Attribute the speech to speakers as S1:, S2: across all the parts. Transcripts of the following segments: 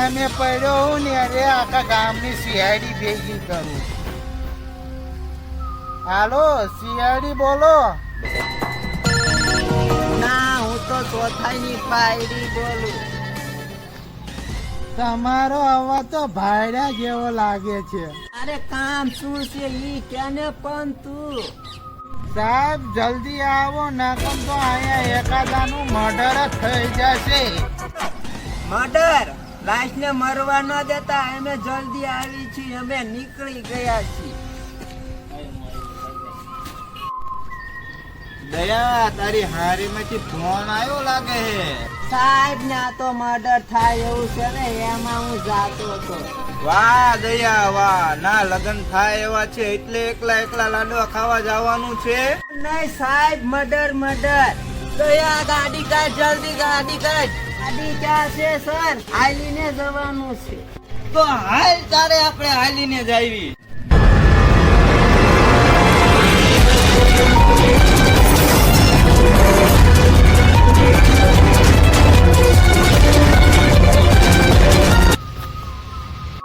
S1: લઈને પડ્યો હું ને અરે આખા ગામની સિયાડી ભેગી કરું. હાલો સિયાડી બોલો.
S2: ના હું તો ચોથાની પાયરી બોલું.
S1: તમારો અવાજ તો ભાયડા જેવો લાગે છે.
S2: અરે કામ શું છે? ઈ કેને પણ તું
S1: સાહેબ જલ્દી આવો નકમ તો અહીંયા એકાદાનું મર્ડર જ થઈ જશે.
S2: મર્ડર? લાશ ને મરવા ન દેતા અમે જલ્દી આવી છીએ. અમે નીકળી ગયા છીએ.
S1: દયા તારી હારીમાંથી ફોન આવ્યો લાગે હે?
S2: સાહેબ ને આ તો મર્ડર થાય એવું છે ને એમાં હું જાતો હતો
S1: વાહ દયા વાહ. ના લગન થાય એવા છે એટલે એકલા એકલા લાડવા ખાવા જવાનું છે?
S2: નહીં સાહેબ મર્ડર મર્ડર. દયા ગાડી કાઢ જલ્દી ગાડી કાઢ. ગાડી ક્યાં છે સર? હાલીને જવાનું છે.
S1: તો હાલ તારે આપણે હાલીને જાવી.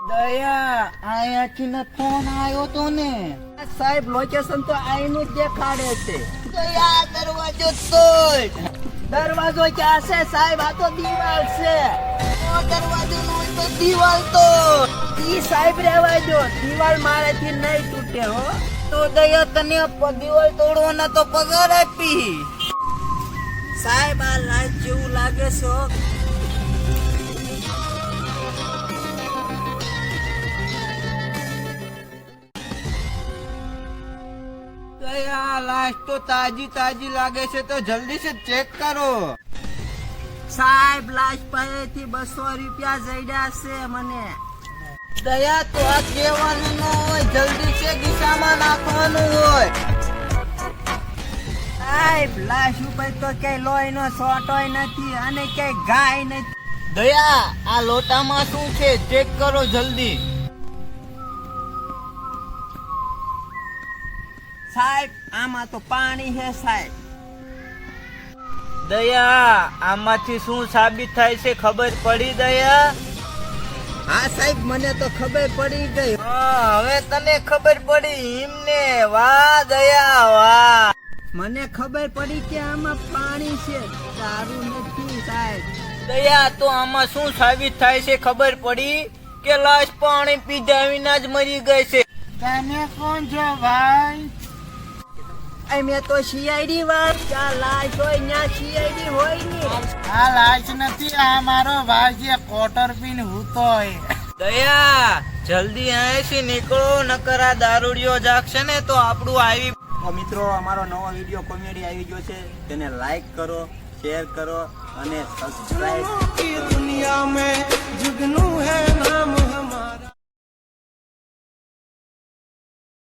S2: દયા અહીંયાથી ફોન આવ્યો તો ને સાહેબ લોકેશન તો આઈનું જ દેખાડે છે. દયા દરવાજો તોડ દરવાજો ક્યાં સાહેબ? આ તો દીવાલ છે. તો દીવાલ તો. ઈ સાહેબ રહેવા જો દીવાલ મારેથી નહીં તૂટે, હો.
S1: તો દયા તને દિવાલ તોડવાના તો પગાર આપી.
S2: સાહેબ, આ લાઈટ જેવું લાગે છે
S1: દયા લાશ તો તાજી તાજી લાગે છે, તો જલ્દી સે ચેક કરો.
S2: સાહેબ, લાશ પાસેથી બસો રૂપિયા જડ્યા છે મને. દયા તો આ કહેવાનું ન હોય, જલ્દી છે ગીસામાં નાખવાનું હોય. સાહેબ, લાશ ઉપર તો ક્યાંય લોહીનો સોટોય નથી અને ક્યાંય ગાય નથી.
S1: દયા, આ લોટામાં શું છે? ચેક કરો જલ્દી.
S2: સાહેબ આમાં તો પાણી છે સાહેબ.
S1: દયા આમાંથી શું સાબિત થાય છે ખબર પડી દયા?
S2: હા સાહેબ મને તો ખબર પડી ગઈ.
S1: હવે તને ખબર પડી એમને વાહ દયા વાહ.
S2: મને ખબર પડી કે આમાં પાણી છે. દારૂ નથી સાહેબ.
S1: દયા તો આમાં શું સાબિત થાય છે ખબર પડી? કે લાશ પાણી પીધા વિના જ મરી ગઈ છે. તને કોણ છો ભાઈ
S2: અમે તો સીઆઈડી વાત આ લાશ હોય ન્યા સીઆઈડી હોય ને.
S1: આ લાશ નથી આ મારો ભાઈ છે કોટર પીન હૂતો હોય દયા જલ્દી અહીંથી નીકળો નકરા દારૂડિયો જાગશે ને તો આપણું આવી
S3: મિત્રો અમારો નવો વીડિયો કોમેડી આવી ગયો છે. તેને લાઈક કરો શેર કરો અને
S1: સબસ્ક્રાઈબ